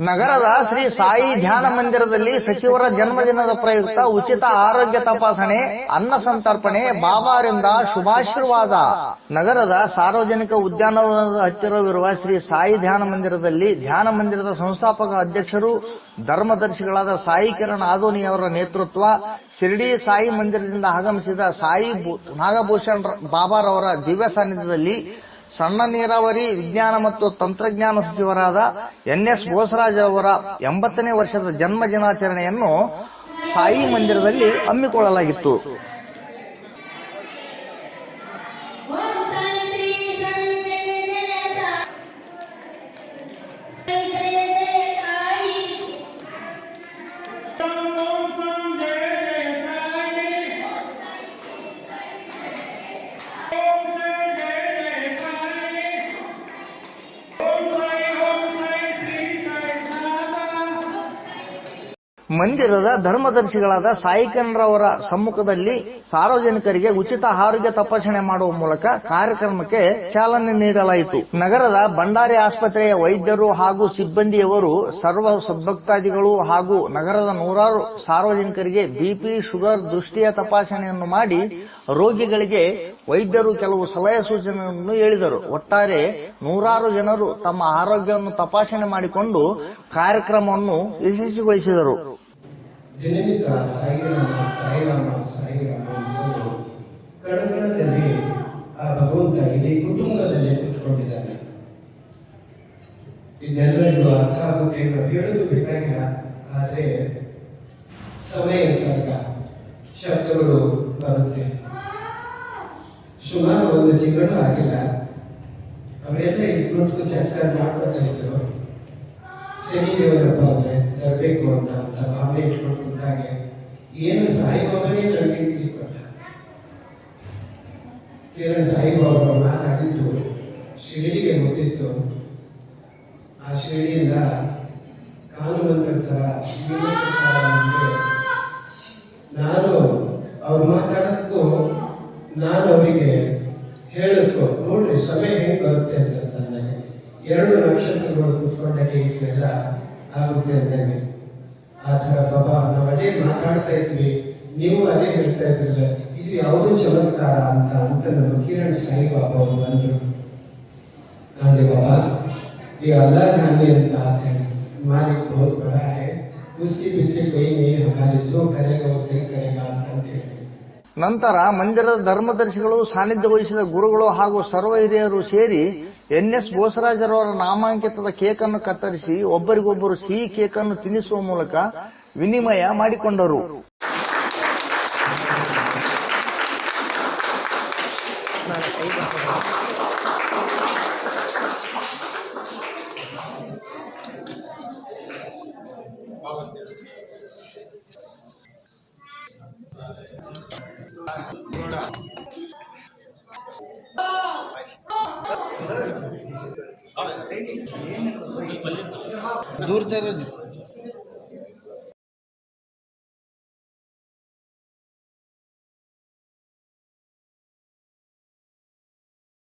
ನಗರದ ಶ್ರೀ ಸಾಯಿ ಧ್ಯಾನ ಮಂದಿರದಲ್ಲಿ ಸಚಿವರ ಜನ್ಮದಿನದ ಪ್ರಯುಕ್ತ ಉಚಿತ ಆರೋಗ್ಯ ತಪಾಸಣೆ, ಅನ್ನ ಸಂತರ್ಪಣೆ, ಬಾಬಾರಿಂದ ಶುಭಾಶೀರ್ವಾದ. ನಗರದ ಸಾರ್ವಜನಿಕ ಉದ್ಯಾನವನದ ಹತ್ತಿರವಿರುವ ಶ್ರೀ ಸಾಯಿ ಧ್ಯಾನ ಮಂದಿರದಲ್ಲಿ ಧ್ಯಾನ ಮಂದಿರದ ಸಂಸ್ಥಾಪಕ ಅಧ್ಯಕ್ಷರು, ಧರ್ಮದರ್ಶಿಗಳಾದ ಸಾಯಿ ಕಿರಣ್ ಆದೋನಿಯವರ ನೇತೃತ್ವ ಶಿರಡಿ ಸಾಯಿ ಮಂದಿರದಿಂದ ಆಗಮಿಸಿದ ಸಾಯಿ ನಾಗಭೂಷಣ್ ಬಾಬಾರವರ ದಿವ್ಯ ಸಾನ್ನಿಧ್ಯದಲ್ಲಿ ಸಣ್ಣ ನೀರಾವರಿ ವಿಜ್ಞಾನ ಮತ್ತು ತಂತ್ರಜ್ಞಾನ ಸಚಿವರಾದ ಎನ್ ಎಸ್ ಬೋಸರಾಜ್ ಅವರ ಎಂಬತ್ತನೇ ವರ್ಷದ ಜನ್ಮ ದಿನಾಚರಣೆಯನ್ನು ಸಾಯಿ ಮಂದಿರದಲ್ಲಿ ಹಮ್ಮಿಕೊಳ್ಳಲಾಗಿತ್ತು. ಮಂದಿರದ ಧರ್ಮದರ್ಶಿಗಳಾದ ಸಾಯಿಕನ್ರವರ ರವರ ಸಮ್ಮುಖದಲ್ಲಿ ಸಾರ್ವಜನಿಕರಿಗೆ ಉಚಿತ ಆರೋಗ್ಯ ತಪಾಸಣೆ ಮಾಡುವ ಮೂಲಕ ಕಾರ್ಯಕ್ರಮಕ್ಕೆ ಚಾಲನೆ ನೀಡಲಾಯಿತು. ನಗರದ ಭಂಡಾರಿ ಆಸ್ಪತ್ರೆಯ ವೈದ್ಯರು ಹಾಗೂ ಸಿಬ್ಬಂದಿಯವರು ಸರ್ವ ಸದ್ಭಕ್ತಾದಿಗಳು ಹಾಗೂ ನಗರದ ನೂರಾರು ಸಾರ್ವಜನಿಕರಿಗೆ ಬಿಪಿ, ಶುಗರ್, ದೃಷ್ಟಿಯ ತಪಾಸಣೆಯನ್ನು ಮಾಡಿ ರೋಗಿಗಳಿಗೆ ವೈದ್ಯರು ಕೆಲವು ಸಲಹೆ ಸೂಚನೆಯನ್ನು ಹೇಳಿದರು. ಒಟ್ಟಾರೆ ನೂರಾರು ಜನರು ತಮ್ಮ ಆರೋಗ್ಯವನ್ನು ತಪಾಸಣೆ ಮಾಡಿಕೊಂಡು ಕಾರ್ಯಕ್ರಮವನ್ನು ಯಶಸ್ವಿಗೊಳಿಸಿದರು. ದಿನನಿತ್ಯ ಸಾಯಿರಾಮ ಸಾಯಿರಾಮ ಸಾಯಿರಾಮ ಎಂಬುದು ಕಣಕಣದಲ್ಲಿ ಆ ಭಗವಂತ ಇಡೀ ಕುಟುಂಬದಲ್ಲಿ ಕುತ್ಕೊಂಡಿದ್ದಾನೆ. ಇದೆಲ್ಲರಿಗೂ ಅರ್ಥ ಆಗುತ್ತೆ ಹೇಳೋದು ಬೇಕಾಗಿಲ್ಲ. ಆದರೆ ಸಮಯ ಸರ್ಗ ಶಬ್ದಗಳು ಬರುತ್ತೆ. ಸುಮಾರು ಒಂದು ತಿಂಗಳು ಆಗಿಲ್ಲ. ಅವರೆಲ್ಲ ಇಟ್ಕೊಂಡು ಚಟ್ಟ ಮಾಡ್ಕೊತಾ ಇದ್ರು. ಶನಿ ದೇವರಪ್ಪ ಅಂದ್ರೆ ತರಬೇಕು ಅಂತ ಅಂತ ಭಾವನೆ ಇಟ್ಕೊಂಡು ಕುಂತಾಗೆ ಏನು ಸಾಯಿಬಾಬನೇ ನನಗೆ ಕೇರಳ ಕಿರಣ್ ಸಾಯಿಬಾಬಾ ಮಾತಾಡಿದ್ದು ಶಿರಡಿಗೆ ಮುಟ್ಟಿತ್ತು. ಆ ಶಿರಡಿಯಿಂದ ಕಾಲು ಬಂದ ಶ್ರೀಮಂತರ ತರ ನಾನು ಅವ್ರು ಮಾತಾಡೋದಕ್ಕೂ ನಾನು ಅವರಿಗೆ ಹೇಳೋದಕ್ಕೂ, ನೋಡ್ರಿ, ಸಮಯ ಹೆಂಗೆ ಬರುತ್ತೆ ಅಂತ ಎರಡು ನಕ್ಷತ್ರಗಳು ಕುತ್ಕೊಂಡಾಗ ಇದೆಲ್ಲ ಆಗುತ್ತೆ ಅಂದಂಗೆ ಆ ಥರ ಬಾಬಾ ನಾವು ಅದೇ ಮಾತಾಡ್ತಾ ಇದ್ವಿ ನೀವು ಅದೇ ಹೇಳ್ತಾ ಇದ್ರಲ್ಲ ಇದು ಯಾವುದೋ ಚಮತ್ಕಾರ ಅಂತ ಅಂತ ನಮ್ಮ ಕಿರಣ್ ಸಾಯಿ ಬಾಬಾ ಅವರು ಬಂದರು नाले बाबा ये अल्लाह जाने बात है हमारे बहुत बड़ा है उसके पीछे कोई नहीं हमारे जो करेगा वो सही करेगा आप करते हैं ನಂತರ ಮಂದಿರದ ಧರ್ಮದರ್ಶಿಗಳು ಸಾನ್ನಿಧ್ಯ ವಹಿಸಿದ ಗುರುಗಳು ಹಾಗೂ ಸರ್ವ ಹಿರಿಯರು ಸೇರಿ ಎನ್ ಎಸ್ ಬೋಸರಾಜರವರ ನಾಮಾಂಕಿತದ ಕೇಕ್ ಅನ್ನು ಕತ್ತರಿಸಿ ಒಬ್ಬರಿಗೊಬ್ಬರು ಸಿಹಿ ಕೇಕ್ ಅನ್ನು ತಿನ್ನಿಸುವ ಮೂಲಕ ವಿನಿಮಯ ಮಾಡಿಕೊಂಡರು.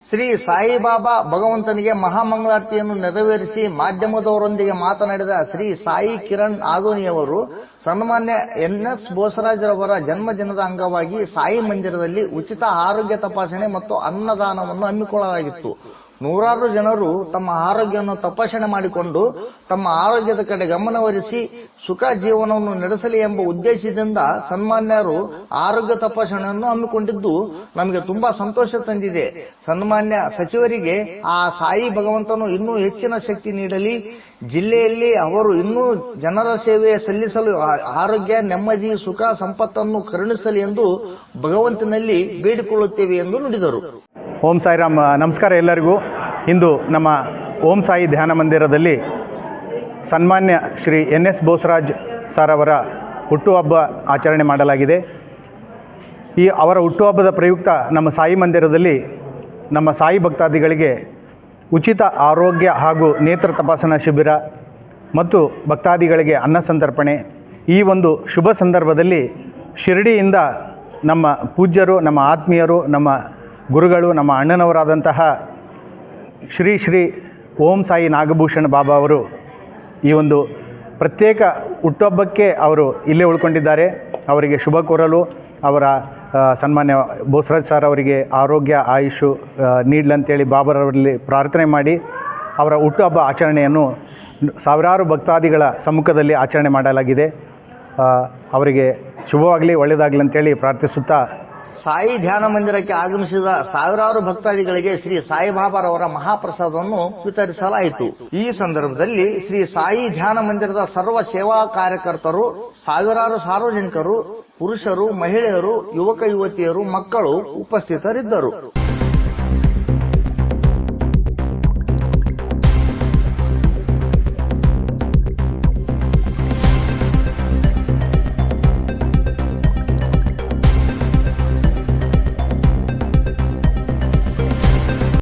ಶ್ರೀ ಸಾಯಿಬಾಬಾ ಭಗವಂತನಿಗೆ ಮಹಾಮಂಗಳಾರತಿಯನ್ನು ನೆರವೇರಿಸಿ ಮಾಧ್ಯಮದವರೊಂದಿಗೆ ಮಾತನಾಡಿದ ಶ್ರೀ ಸಾಯಿ ಕಿರಣ್ ಆಗೋನಿಯವರು ಸನ್ಮಾನ್ಯ ಎನ್ ಎಸ್ ಬೋಸರಾಜರವರ ಜನ್ಮದಿನದ ಅಂಗವಾಗಿ ಸಾಯಿ ಮಂದಿರದಲ್ಲಿ ಉಚಿತ ಆರೋಗ್ಯ ತಪಾಸಣೆ ಮತ್ತು ಅನ್ನದಾನವನ್ನು ಹಮ್ಮಿಕೊಳ್ಳಲಾಗಿತ್ತು. ನೂರಾರು ಜನರು ತಮ್ಮ ಆರೋಗ್ಯವನ್ನು ತಪಾಸಣೆ ಮಾಡಿಕೊಂಡು ತಮ್ಮ ಆರೋಗ್ಯದ ಕಡೆ ಗಮನವರಿಸಿ ಸುಖ ಜೀವನವನ್ನು ನಡೆಸಲಿ ಎಂಬ ಉದ್ದೇಶದಿಂದ ಸನ್ಮಾನ್ಯರು ಆರೋಗ್ಯ ತಪಾಸಣೆಯನ್ನು ಹಮ್ಮಿಕೊಂಡಿದ್ದು ನಮಗೆ ತುಂಬಾ ಸಂತೋಷ ತಂದಿದೆ. ಸನ್ಮಾನ್ಯ ಸಚಿವರಿಗೆ ಆ ಸಾಯಿ ಭಗವಂತನು ಇನ್ನೂ ಹೆಚ್ಚಿನ ಶಕ್ತಿ ನೀಡಲಿ. ಜಿಲ್ಲೆಯಲ್ಲಿ ಅವರು ಇನ್ನೂ ಜನರ ಸೇವೆ ಸಲ್ಲಿಸಲು ಆರೋಗ್ಯ, ನೆಮ್ಮದಿ, ಸುಖ, ಸಂಪತ್ತನ್ನು ಕರುಣಿಸಲಿ ಎಂದು ಭಗವಂತನಲ್ಲಿ ಬೇಡಿಕೊಳ್ಳುತ್ತೇವೆ ಎಂದು ನುಡಿದರು. ಓಂ ಸಾಯಿರಾಮ್, ನಮಸ್ಕಾರ ಎಲ್ಲರಿಗೂ. ಇಂದು ನಮ್ಮ ಓಂ ಸಾಯಿ ಧ್ಯಾನ ಮಂದಿರದಲ್ಲಿ ಸನ್ಮಾನ್ಯ Shri N S Bosaraj sir ಅವರ ಹುಟ್ಟುಹಬ್ಬ ಆಚರಣೆ ಮಾಡಲಾಗಿದೆ. ಈ ಅವರ ಹುಟ್ಟುಹಬ್ಬದ ಪ್ರಯುಕ್ತ ನಮ್ಮ ಸಾಯಿ ಮಂದಿರದಲ್ಲಿ ನಮ್ಮ ಸಾಯಿ ಭಕ್ತಾದಿಗಳಿಗೆ ಉಚಿತ ಆರೋಗ್ಯ ಹಾಗೂ ನೇತ್ರ ತಪಾಸಣಾ ಶಿಬಿರ ಮತ್ತು ಭಕ್ತಾದಿಗಳಿಗೆ ಅನ್ನ ಸಂತರ್ಪಣೆ. ಈ ಒಂದು ಶುಭ ಸಂದರ್ಭದಲ್ಲಿ ಶಿರಡಿಯಿಂದ ನಮ್ಮ ಪೂಜ್ಯರು, ನಮ್ಮ ಆತ್ಮೀಯರು, ನಮ್ಮ ಗುರುಗಳು, ನಮ್ಮ ಅಣ್ಣನವರಾದಂತಹ ಶ್ರೀ ಶ್ರೀ ಓಂ ಸಾಯಿ ನಾಗಭೂಷಣ್ ಬಾಬಾ ಅವರು ಈ ಒಂದು ಪ್ರತ್ಯೇಕ ಹುಟ್ಟುಹಬ್ಬಕ್ಕೆ ಅವರು ಇಲ್ಲೇ ಉಳ್ಕೊಂಡಿದ್ದಾರೆ. ಅವರಿಗೆ ಶುಭ ಕೋರಲು, ಅವರ ಸನ್ಮಾನ್ಯ ಬೋಸರಾಜ್ ಸರ್ ಅವರಿಗೆ ಆರೋಗ್ಯ, ಆಯುಷು ನೀಡಲಂತೇಳಿ ಬಾಬರವರಲ್ಲಿ ಪ್ರಾರ್ಥನೆ ಮಾಡಿ ಅವರ ಹುಟ್ಟುಹಬ್ಬ ಆಚರಣೆಯನ್ನು ಸಾವಿರಾರು ಭಕ್ತಾದಿಗಳ ಸಮ್ಮುಖದಲ್ಲಿ ಆಚರಣೆ ಮಾಡಲಾಗಿದೆ. ಅವರಿಗೆ ಶುಭವಾಗಲಿ, ಒಳ್ಳೆಯದಾಗಲಿ ಅಂತೇಳಿ ಪ್ರಾರ್ಥಿಸುತ್ತಾ ಸಾಯಿ ಧ್ಯಾನ ಮಂದಿರಕ್ಕೆ ಆಗಮಿಸಿದ ಸಾವಿರಾರು ಭಕ್ತಾದಿಗಳಿಗೆ ಶ್ರೀ ಸಾಯಿಬಾಬಾರವರ ಮಹಾಪ್ರಸಾದವನ್ನು ವಿತರಿಸಲಾಯಿತು. ಈ ಸಂದರ್ಭದಲ್ಲಿ ಶ್ರೀ ಸಾಯಿ ಧ್ಯಾನ ಮಂದಿರದ ಸರ್ವ ಸೇವಾ ಕಾರ್ಯಕರ್ತರು, ಸಾವಿರಾರು ಸಾರ್ವಜನಿಕರು, ಪುರುಷರು, ಮಹಿಳೆಯರು, ಯುವಕ ಯುವತಿಯರು, ಮಕ್ಕಳು ಉಪಸ್ಥಿತರಿದ್ದರು.